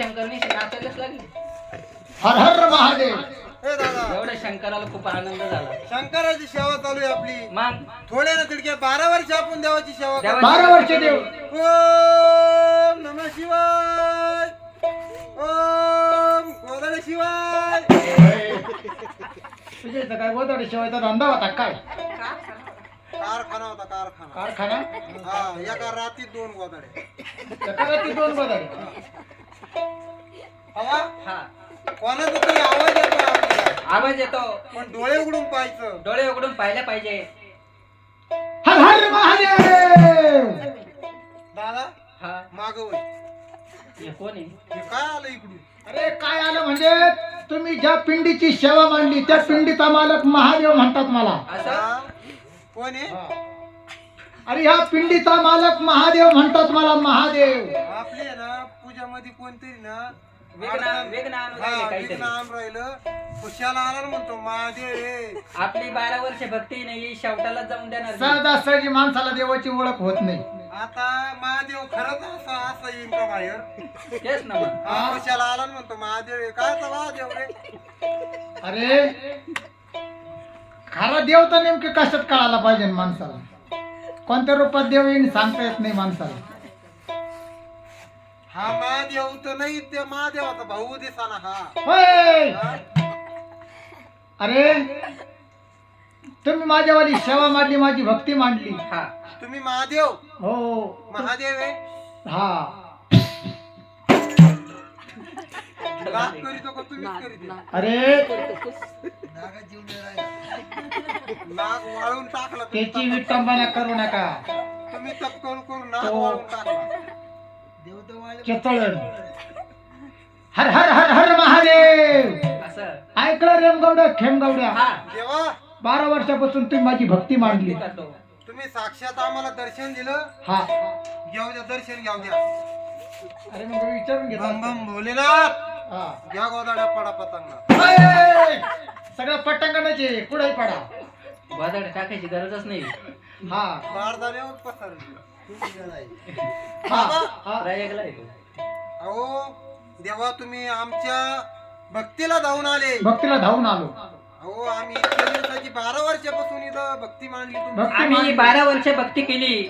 नाचायलाच लागले. हर हर महादेव. ए दादा. एवढ्या शंकराला खूप आनंद झाला. शंकराची सेवा चालू आहे आपली. मग? थोड्या ना तिडक्या बारा वर्ष आपण देवाची सेवा देवा- करतो. बारा वर्ष देव. ओम नम शिवाय. ओम गोदडे शिवाय. तुझ्या इथं काय गोदाडे शिवायचा धंदा होता काय? कारखाना होता कारखाना. कारखाना? हा एका रात्रीत दोन गोदडे सकाळची दोन गोदाडे हवा? हा. कोणाचा तरी आवाज येतो आपल्याला. आवाज येतो. पण डोळे उघडून पाहायचं. डोळे उघडून पाहिलं पाहिजे. हर हर महादेव! दादा हा. माग वळ. हे कोण आहे? हे काय आलं इकडून? अरे काय आलं म्हणजे तुम्ही ज्या पिंडीची सेवा मांडली त्या पिंडीचा मालक महादेव म्हणतात मला. असं? हा? कोण आहे? अरे ह्या पिंडीचा मालक महादेव म्हणतात मला महादेव. पूजामध्ये कोणतरी ना वेगळं अडचण- वेगळं आणून हा, राहिले काहीतरी. खुशाला आला ना म्हणतो महादेव रे. आपली बारा वर्ष भक्ती नाही शेवटाला जाऊन देणार नाही. सहजासहजी माणसाला देवाची ओळख होत नाही. आता महादेव खरंच असा असा येईन का बाहेर? तेच ना मग. हा, खुशाला आला ना म्हणतो महादेव रे काय तर महादेव रे? अरे खरा देव तर नेमके कशात कळायला पाहिजे ना माणसाला? कोणत्या रूपात देव येईन सांगता येत नाही माणसाला. हा महादेव तर नाही ते महादेवाचा भाऊ दिसाना हा. होय! हा? अरे तुम्ही माझ्यावाली सेवा मांडली माझी भक्ती मांडली. हा. तुम्ही महादेव? हो. महादेव आहे? हा. लाभ करीतो का तुम्हीच करीत अरे नाग वाळून टाकला तुम्ही त्याची विटंबना करू नका. तुम्ही तप करून करून नाग हो. वाळून टाकला. चितळण. हर हर हर हर महादेव. असं. ऐकलं रेमगवड्या? खेमगवड्या? हा. देवा. बारा वर्षापासून तुम्ही माझी भक्ती मांडली. करतो तुम्ही साक्षात आम्हाला दर्शन दिलं. हा. घेऊ द्या दर्शन घेऊ द्या. अरे मग विचारून घेतला बम बम भोलेनाथ. हा. घ्या गोदाड्या पडा पतंगा. अय! सगळं पटंगणाचे कुठे पडा. गोदाड टाकायची गरजच नाही. हा. बारदाण्यावर पसर हा हा. प्रयागला येतो अहो देवा तुम्ही आमच्या भक्तीला धावून आले. भक्तीला धावून आलो. अहो आम्ही इतक्या दिवसाची बारा वर्षापासून इथं भक्ती मांडली भक्ती आम्ही मांडली. बारा वर्ष भक्ती केली.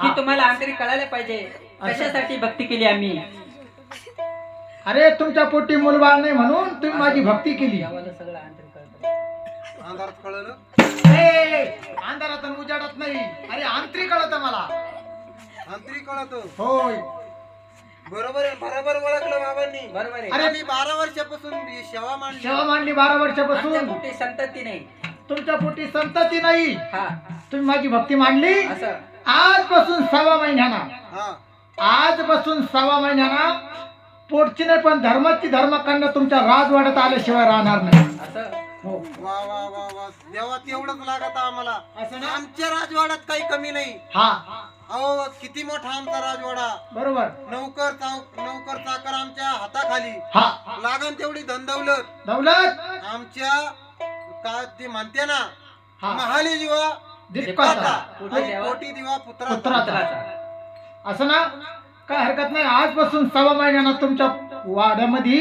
हा. तुम्हाला आंतरिक कळायला पाहिजे. कशासाठी भक्ती केली आम्ही? अरे तुमच्या पोटी मुलबाळ नाही म्हणून तुम्ही माझी भक्ती केली. देवाला सगळं आंतरिक कळतं. अंधारात कळलं? ए, अंधारात आणि उजाडत नाही. अरे आंतरिक कळत मला. आंतरिक कळत होय. बरोबर आहे बरोबर ओळखलं बाबांनी. बरोबर आहे. अरे आम्ही बारा वर्षापासून ही सेवा मांडली. सेवा मांडली बारा आमच्या वर्षापासून कुठे संतती नाही. तुमच्या पोटी संतती नाही. हा. तुम्ही माझी भक्ती मांडली? असं. आजपासून सव्वा महिन्याना. हा. आजपासून सव्वा महिन्याना पोटची नाही पण धर्माची धर्मकांड तुमच्या राजवाड्यात आल्याशिवाय राहणार नाही. असं. हो. वा वा वा वा. देवा तेवढंच लागत आम्हाला. असं ना? आमच्या राजवाड्यात काही कमी नाही. हा. अहो किती मोठा आमचा राजवाडा. बरोबर. नौकर चाव नौकर चाकर आमच्या हाताखाली. हा. लागन तेवढी धनदौलत. दौलत? आमच्या का ते म्हणते ना हा. महाली जीवा आणि देवा? कोटी दिवा पुत्रा पुत्रा. पुत्राचा. असं ना काय हरकत नाही. आजपासून सव्वा महिन्याना तुमच्या वाड्यामध्ये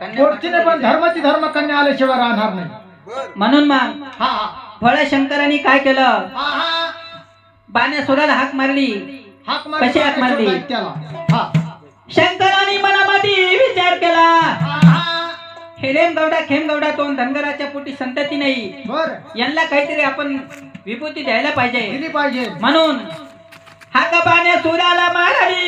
कन्या पण धर्माची धर्मकन्या आल्याशिवाय राहणार नाही. बर. म्हणून मग हा. हा फळ शंकरांनी काय केलं? हा हा. बाण्यासुराला हाक मारली. हाक कशी हाक मारली? हा. शंकराने मनामध्ये विचार केला. हेरेम गौडा खेम गौडा तो धनगराच्या पोटी संतती नाही. बर. यांना काहीतरी आपण विभूती द्यायला पाहिजे. पाहिजे. म्हणून हाक बाण्या सुराला मारली.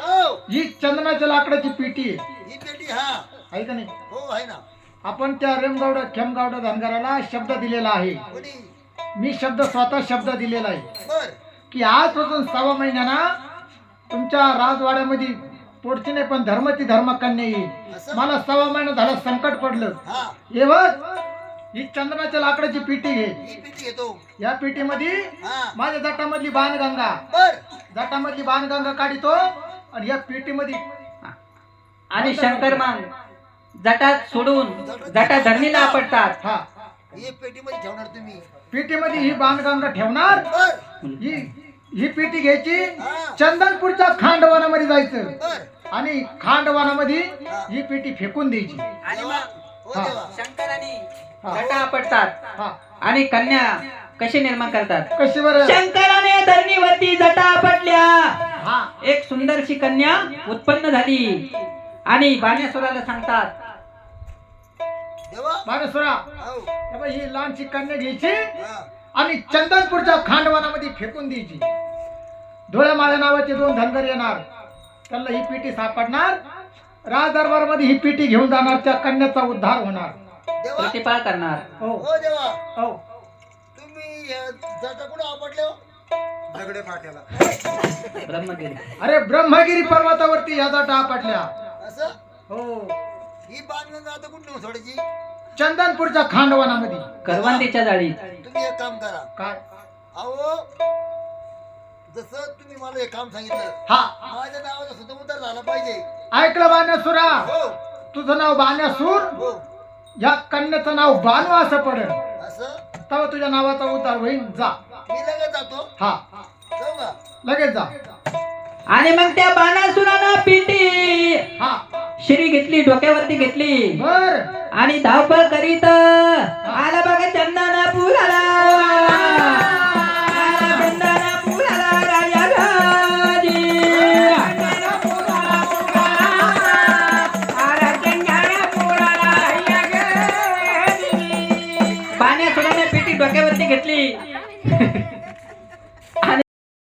हो. ही चंदनाच्या लाकडाची पेटी आहे. ही पेटी हा. आहे का नाही? हो आहे ना. आपण त्या रेमगावडा खेमगावडा धनगराला शब्द दिलेला आहे. कोणी? मी शब्द स्वतः शब्द दिलेला आहे. बर. की आजपासून सव्वा महिन्याना तुमच्या राजवाड्यामध्ये पोटची नाही पण धर्माची धर्मकन्या येईल? मला सव्वा महिना झाला संकट पडलं. हा. हे बघ ही चंदनाच्या लाकडाची पेटी ही घेतो या पेटीमध्ये हा. माझ्या जटामधली बाणगंगा. बर. जटामधली बाणगंगा काढितो. आणि या पेटीमध्ये आणि शंकर मग जटात सोडून जटा धरणीला आपटतात. हा. ही पेटीमध्ये ठेवणार तुम्ही. पेटीमध्ये ही बाणगंगा ठेवणार? बर. ही ही पेटी घ्यायची? चंदनपूरच्या खांडवनामध्ये जायचं. आणि खांडवनामध्ये ही. पेटी फेकून द्यायची. आणि मग हो हा. देवा शंकराने हा. जटा आपटतात. हा. आणि कन्या कशी निर्माण करतात? कशी बरं? शंकराने धरणीवरती जटा आपटल्या हा. एक सुंदरशी कन्या उत्पन्न झाली. आणि बाणेश्वराला सांगतात देवा. बाणेश्वरा हो बघ, लहानशी कन्या घ्यायची आणि चंदनपूरच्या खांडवनामध्ये फेकून द्यायची. धुळे माझ्या नावाचे दोन धनगर येणार. त्यांना ही पेटी सापडणार. राज दरबारमध्ये ही पेटी घेऊन जाणार. त्या कन्याचा उद्धार होणार. देवा. प्रतिपाळ करणार. हो. हो देवा. हो. जाता कुठं आपटले हो? दगडे फाट्याला. ब्रह्मगिरी. अरे ब्रह्मगिरी पर्वतावरती ह्या जाटा आपटल्या. असं? हो. ही कुठं नेऊन सोडायची? चंदनपूरच्या खांडवनामध्ये. करवंदीच्या जाळीत. तुम्ही एक काम करा. काय? अहो जसं तुम्ही मला हे काम सांगितलं हा. माझ्या नावाचा सुद्धा उद्धार झाला पाहिजे. ऐकलं बाण्यासुरा हो. तुझं नाव बाण्यासूर हो. या कन्याचं नाव बानू असं पडेल. असं? तेव्हा तुझ्या नावाचा उद्धार होईल जा. मी लगेच जातो? हा. जाऊ का? लगेच जा. आणि मग त्या बाणासुरानं पिंटी हा. शिरी घेतली डोक्यावरती घेतली. बर. आणि धावपळ करीत